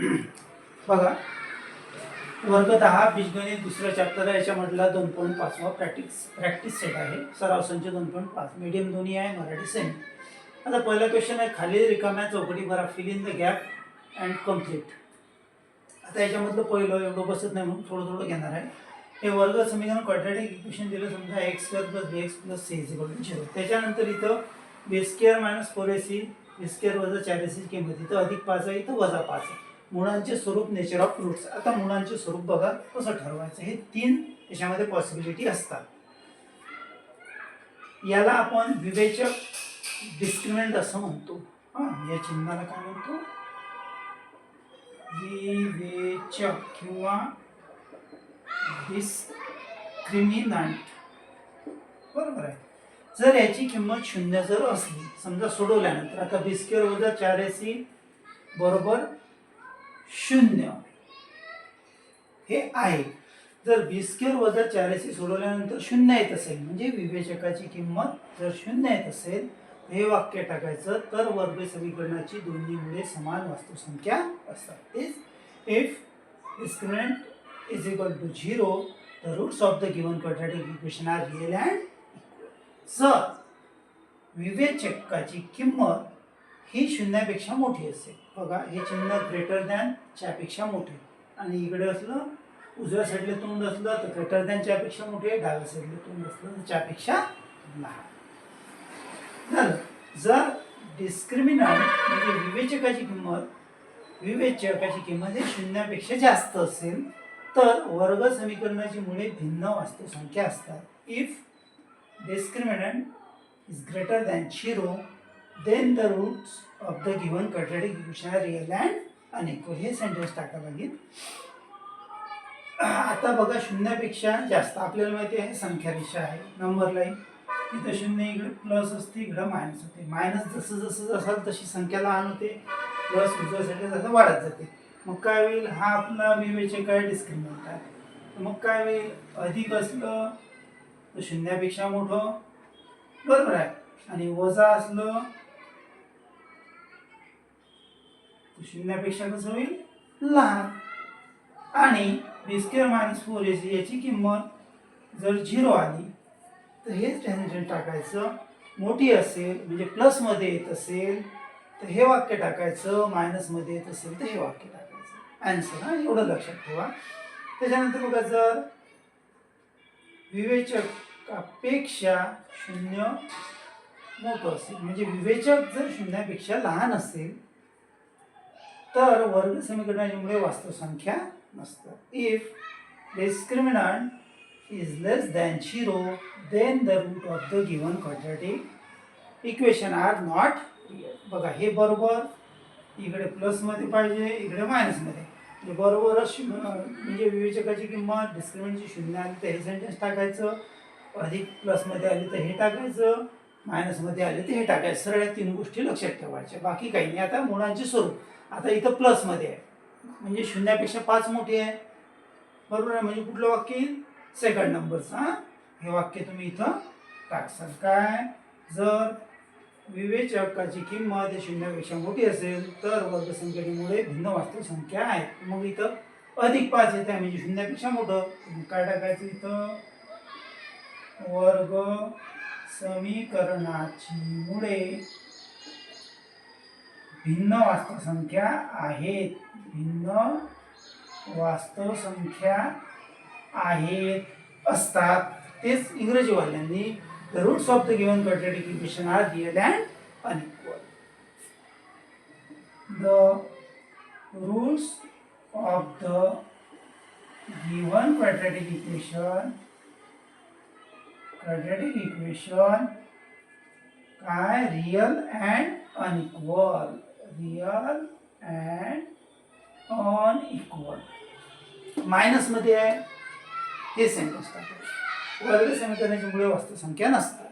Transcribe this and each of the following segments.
बघा. वर्ग दहा बीजगणित दुसरा चॅप्टर आहे याच्यामधला दोन पॉईंट पाचवा प्रॅक्टिस प्रॅक्टिस सेट आहे. सराव संच दोन पॉईंट पाच. मीडियम दोन्ही आहे मराठी सेमी आता पहिला क्वेश्चन आहे खाली रिकाम्या चौकटी भरा. Fill in the gap and complete आता याच्यामधलं पहिलं एवढं बसत नाही म्हणून थोडं थोडं घेणार आहे. हे वर्ग समीकरण क्वाड्रॅटिक इक्वेशन दिलं समजा x square plus b x plus c is equal to zero त्याच्यानंतर इथं b square minus four a c b square वजा चार ए सी किंमत. इथं अधिक पाच आहे इथं वजा पाच आहे. मुळांचे स्वरूप नेचर ऑफ फ्रुट्स आता मुळांचे स्वरूप बघा कसं ठरवायचं? हे तीन याच्यामध्ये पॉसिबिलिटी असतात. याला आपण विवेचक डिस्क्रिमिनंट असं म्हणतो. हां या चिन्हाला काय म्हणतो? विवेचक किंवा डिस्क्रिमिनंट बरोबर आहे. जर याची किंमत शून्य जर असली समजा सोडवल्यानंतर आता बी वजा चार एसी बरोबर शून्य. हे आहे. जर बी स्क्वेअर वजा चार सोडवल्यानंतर शून्य येत असेल म्हणजे विवेचकाची किंमत जर शून्य येत असेल तर हे वाक्य टाकायचं तर वर्ग समीकरणाची दोन्ही मुळे समान वास्तुसंख्या असतात. तेच if discriminant is equal to zero the roots of the given quadratic equation are real and जर विवेचकाची किंमत ही शून्यापेक्षा मोठी असेल. बघा हे चिन्ह ग्रेटर दॅन च्यापेक्षा मोठे. आणि इकडे असलं उजव्या साईडला तोंड असलं तर ग्रेटर दॅन च्यापेक्षा मोठे डाव्या साईडला तोंड असलं तर च्यापेक्षा लहान. झालं. जर डिस्क्रिमिनंट म्हणजे विवेचकाची किंमत विवेचकाची किंमत ही शून्यापेक्षा जास्त असेल तर वर्ग समीकरणाची मुळे भिन्न वास्तुसंख्या असतात. If discriminant is greater than zero then the roots of the given quadratic equation रिअल real and हे सेंटेन्स टाका लागेल आता बघा शून्यापेक्षा जास्त. आपल्याला माहिती आहे संख्या रेषा आहे. नंबर लाईन इथं शून्य इकडे प्लस असते इकडं मायनस होते. मायनस जसं जसं असाल तशी संख्या लहान होते. प्लस उजव्यासाठी जसं वाढत जाते. मग काय होईल? हा आपला विवेचक आहे डिस्क्रिमिनंट आहे मग काय होईल? अधिक असलं तर शून्यापेक्षा मोठं. बरोबर आहे. आणि वजा असलं तर शून्यापेक्षा कसं होईल? लहान. आणि b square minus four AC याची किंमत जर झिरो आली तर हेच टेन्शन टाकायचं. मोठी असेल म्हणजे प्लसमध्ये येत असेल तर हे वाक्य टाकायचं मायनसमध्ये येत असेल तर हे वाक्य टाकायचं. ॲन्सर हा एवढं लक्षात ठेवा. त्याच्यानंतर बघा जर विवेचकापेक्षा शून्य मोठं असेल म्हणजे विवेचक जर शून्यापेक्षा लहान असेल तर वर्ग समीकरणामुळे वास्तवसंख्या नसतं. If discriminant is less than zero then the root of the given quadratic equation are not बघा हे बरोबर इकडे प्लसमध्ये पाहिजे इकडे मायनसमध्ये बरोबरच म्हणजे विवेचकाची किंमत डिस्क्रिमिनंटची शून्य आली तर हे सेंटेन्स टाकायचं अधिक प्लसमध्ये आली तर हे टाकायचं. मायनसमध्ये आले तर हे टाकायचं. सरळ या तीन गोष्टी लक्षात ठेवायच्या. बाकी काही नाही. आता मुळांचे स्वरूप. आता इथं प्लसमध्ये आहे. म्हणजे शून्यापेक्षा पाच मोठी आहे. बरोबर आहे? म्हणजे कुठलं वाक्य येईल? सेकंड नंबरचं हां? हे वाक्य तुम्ही इथं टाकसाल. काय? जर विवेचकाची किंमत शून्यापेक्षा मोठी असेल तर वर्गसंख्येमुळे भिन्न वास्तव संख्या आहेत. मग इथं अधिक पाच येत आहे. म्हणजे शून्यापेक्षा मोठं. काय टाकायचं इथं? वर्ग समीकरणाची मुळे भिन्न वास्तव संख्या आहेत. भिन्न वास्तव संख्या आहेत. असतात. तेच इंग्रजीवाल्यांनी the roots of the given quadratic equation are real and unequal. The roots of the given quadratic equation quadratic equation काय? Real and unequal real and unequal मायनसमध्ये आहे. हे सेंटेन्स टाकायचं वर्ग समीकरणाची मुळे वास्तवसंख्या नसतात.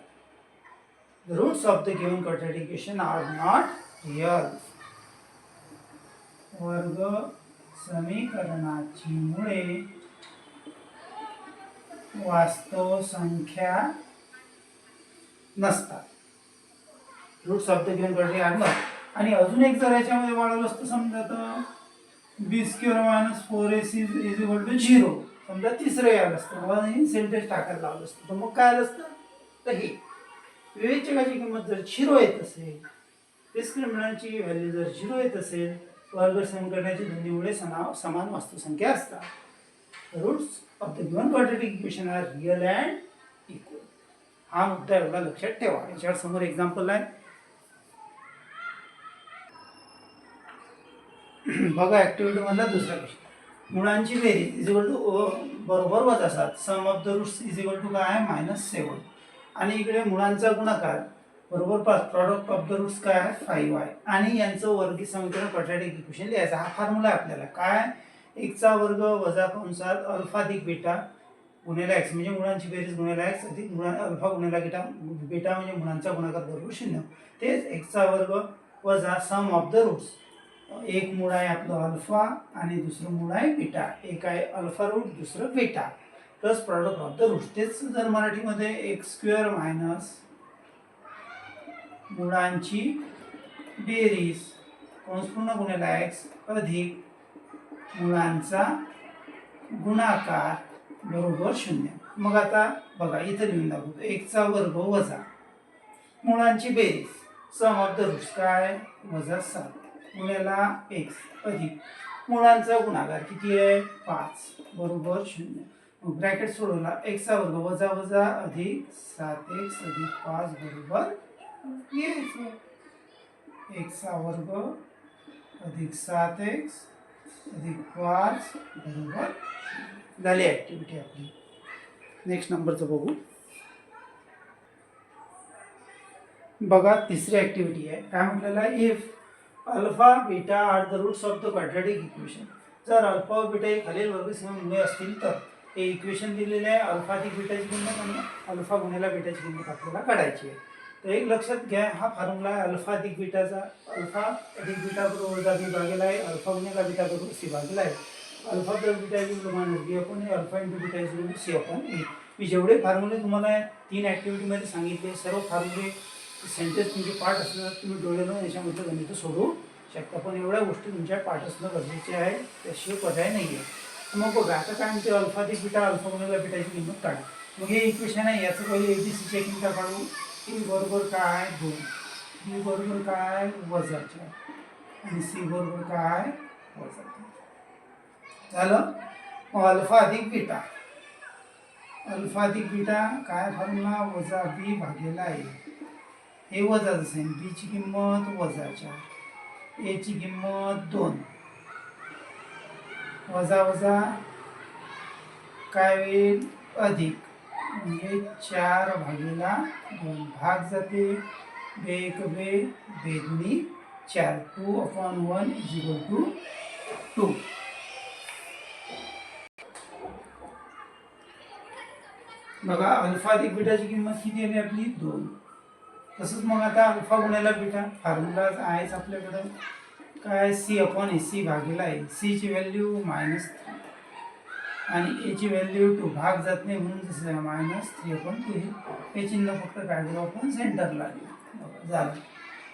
The roots of the given quadratic equation are not real वर्ग समीकरणाची मुळे वास्तव संख्या नसतात. रूट शब्द घेऊन कडे आणलं आणि अजून एक जर याच्यामध्ये वाढवलं असतं समजा तर b square minus four a c is equal to zero समजा तिसरं याल असतं. मला हे सेंटेन्स टाकायला लावलं असतं. तर मग काय आलं असतं? तर हे. विवेचकाची किंमत जर झिरो येत असेल डिस्क्रिमिनंटची व्हॅल्यू जर झिरो येत असेल वर्ग समीकरणाची दोन्ही मुळे सना समान वास्तुसंख्या असतात. Roots of the given quadratic equation are real and equal. हा मुद्दा एवढा लक्षात ठेवा. याच्यावर समोर एक्झाम्पल आहे बघा ऍक्टिव्हिटी मधला दुसरा क्वेश्चन मुळांची बेरीज इज इक्वल टू बरोबर वजा असतात sum of the roots is equal to काय? मायनस सेवन आणि इकडे मुळांचा गुणाकार बरोबर पाच. प्रॉडक्ट ऑफ द रूट्स काय? आहे फाईव्ह आहे. आणि यांचं वर्गीय समीकरण क्वाड्रॅटिक इक्वेशन लिहायचं. हा फॉर्म्युला आहे आपल्याला. काय? एकचा वर्ग वजा कंसात अल्फा अधिक बेटा गुन्हेला एक्स म्हणजे मुळांची बेरीज गुन्हेला एक्स अधिक गुणा अल्फा गुन्हेला गेटा बेटा म्हणजे मुळांचा गुणाकार बरोबर शून्य. तेच एकचा वर्ग वजा सम ऑफ द रूट्स एक मूळ आहे आपलं अल्फा आणि दुसरं मूळ आहे बेटा. एक आहे अल्फा रूट दुसरं beta. Plus product of the roots तेच जर मराठीमध्ये एक स्क्वेअर मायनस मुळांची बेरीज कंसपूर्ण गुणिला एक्स अधिक मुळांचा गुणाकार बरोबर शून्य. मग आता बघा इथं लिहून दाखवतो. एकचा वर्ग वजा मुळांची बेरीज. सम काय? वजा सात. गुण्याला एक्स अधिक. मुळांचा गुणाकार किती आहे? पाच. बरोबर शून्य. मग ब्रॅकेट सोडवला. एकचा वर्ग वजा वजा अधिक सात. एक्स अधिक पाच बरोबर एकचा वर्ग अधिक सात. एक्स रिक्वायर्स बरोबर झाली ॲक्टिव्हिटी आपली. नेक्स्ट नंबरचं बघू. बघा तिसरी ॲक्टिव्हिटी आहे. काय म्हटलेलं आहे? If alpha beta are the roots of the quadratic equation जर अल्फा व बीटा हे खालील वर्गसम मुळे असतील तर हे इक्वेशन दिलेले आहे. अल्फा ती बीटाची किंमत आणि अल्फा गुण्याला बीटाची किंमत आपल्याला काढायची आहे. तर एक लक्षात घ्या हा फॉर्म्युला आहे अल्फा अधिक बीटाचा अल्फा अधिक बीटा बरोबर वजा बी भागेला आहे अल्फा गुन्ह्याला बीटा बरोबर सी भागेला आहे. Alpha plus beta is minus b आपण हे alpha into beta is c आपण ए मी जेवढे फॉर्म्युले तुम्हाला तीन ॲक्टिव्हिटीमध्ये सांगितले सर्व फॉर्म्युले सेंटेन्स तुमचे पाठ असणं तुम्ही डोळे लावून याच्यामध्ये गणित सोडू शकता. पण एवढ्या गोष्टी तुमच्या पाठ असणं गरजेचे आहे त्याशिवाय पर्याय नाही आहे मग बघा आता काय म्हणते अल्फा अधिक बीटा अल्फा गुणिला बीटाची किंमत काढा. मग हे इक्वेशन आहे याचं पहिले ए बी सीची किंमत काढू. टी बरोबर काय दोन? बी बरोबर काय वजा चार आणि सी बरोबर काय वजा झालं? अल्फा अधिक बीटा. अल्फा अधिक बीटा काय फॉर्म्युला? वजा बी भागेला आहे हे वजाच असेल बीची किंमत वजा चार एची किंमत दोन. वजा वजा काय होईल? अधिक. म्हणजे चार भागेला दोन भाग जाते. बे एक बे बेदनी चार two upon one is equal to two बघा अल्फा अधिक बिटाची किंमत किती आली आपली? दोन. तसंच मग आता अल्फा गुण्याला बिटा. फॉर्म्युलाज आहेच आपल्याकडं. काय? सी अपॉन ए सी भागेला आहे सीची व्हॅल्यू मायनस थ्री आणि एची व्हॅल्यू टू भाग जात नाही म्हणून जसं मायनस थ्री अपॉन टू हे चिन्ह फक्त काय करू आपण सेंटरला झालं.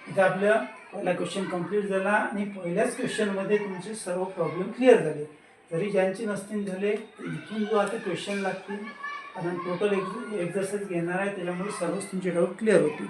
इथं आपल्या पहिला क्वेश्चन कंप्लीट झाला आणि पहिल्याच क्वेश्चनमध्ये तुमचे सर्व प्रॉब्लेम क्लिअर झाले. जरी ज्यांचे नसतील झाले इथून जो आता क्वेश्चन लागतील कारण टोटल एक्झ एक्झरसाईज घेणार आहे त्याच्यामुळे सर्वच तुमचे डाऊट क्लिअर होतील.